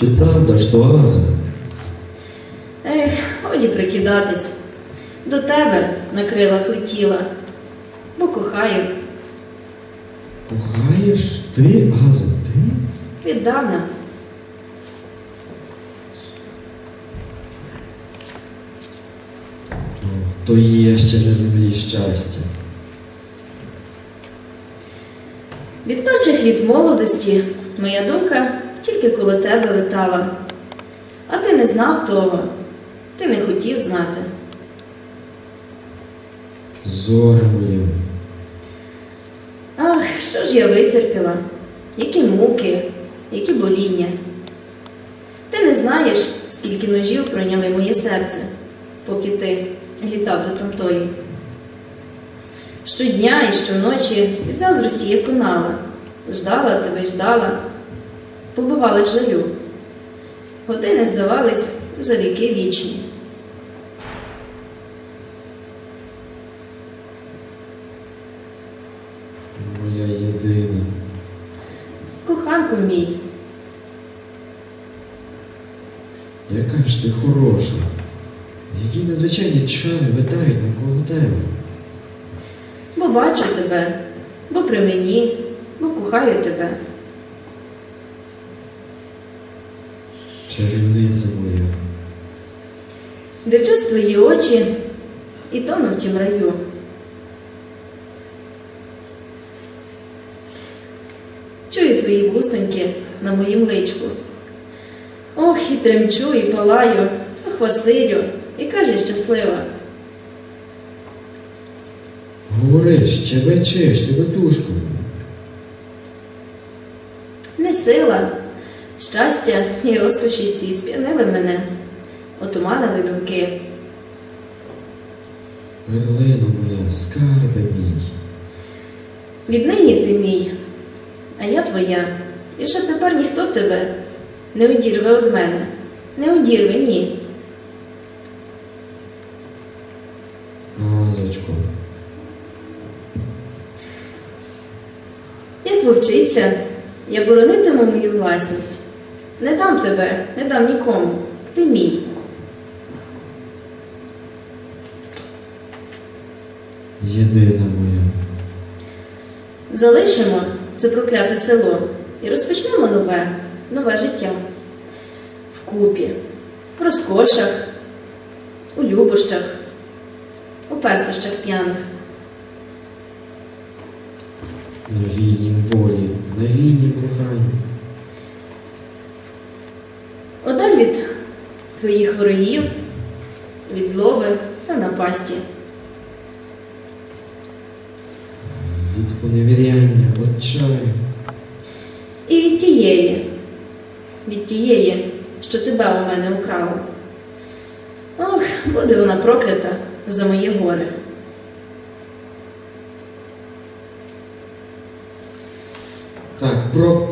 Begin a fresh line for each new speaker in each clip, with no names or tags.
Чи правда, що Аза?
Ех, годі прикидатись. До тебе на крилах летіла, бо кохаю
Кохаєш? Ти, Аза, ти?
віддавна.
То є ще на землі щастя.
Від перших літ молодості моя думка тільки коло тебе летала. А ти не знав того, ти не хотів знати.
Зоре моє.
Ах, що ж я витерпіла, які муки, які боління. Ти не знаєш, скільки ножів пройняли моє серце, поки ти літав до тамтої. Щодня і щоночі від заздрості я конала, ждала тебе, ждала, побивала жалю. Години здавались за віки вічні.
Моя єдина.
Коханку мій,
Яка ж ти хороша. Які надзвичайні чари витають навколо тебе.
бо бачу тебе, бо при мені, бо кохаю тебе.
Чарівниця моя.
Дивлюсь твої очі і тону в тім раю. Чую твої вустоньки на моїм личку. Ох, і тремчу, і палаю, ох, Василю, яка ж щаслива.
Говори, щебечи, щебетушку.
Не сила, щастя і розкоші ці сп'янили мене, отуманили думки.
Перлино моя, скарби мій.
Віднині ти мій, а я твоя, і вже тепер ніхто тебе не одірве від мене, не одірве, ні.
Азочко.
Як вовчиця, я боронитиму мою власність. Не дам тебе, не дам нікому. Ти мій.
Єдина моя.
Залишимо це прокляте село і розпочнемо нове, нове життя. Вкупі, в розкошах, у любощах, у пестощах п'яних.
На вільнім волі, на вільнім коханні.
Від твоїх ворогів, від злоби та напасті.
Від поневіряння, отчаю.
І від тієї, від тієї, що тебе у мене украла. Ох, буде вона проклята за моє горе.
Так, про.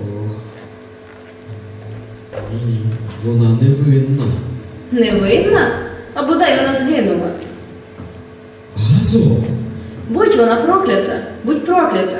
Ох. Ні, вона не винна.
Не винна? А бодай вона згинула.
Газо?
Будь вона проклята, будь проклята.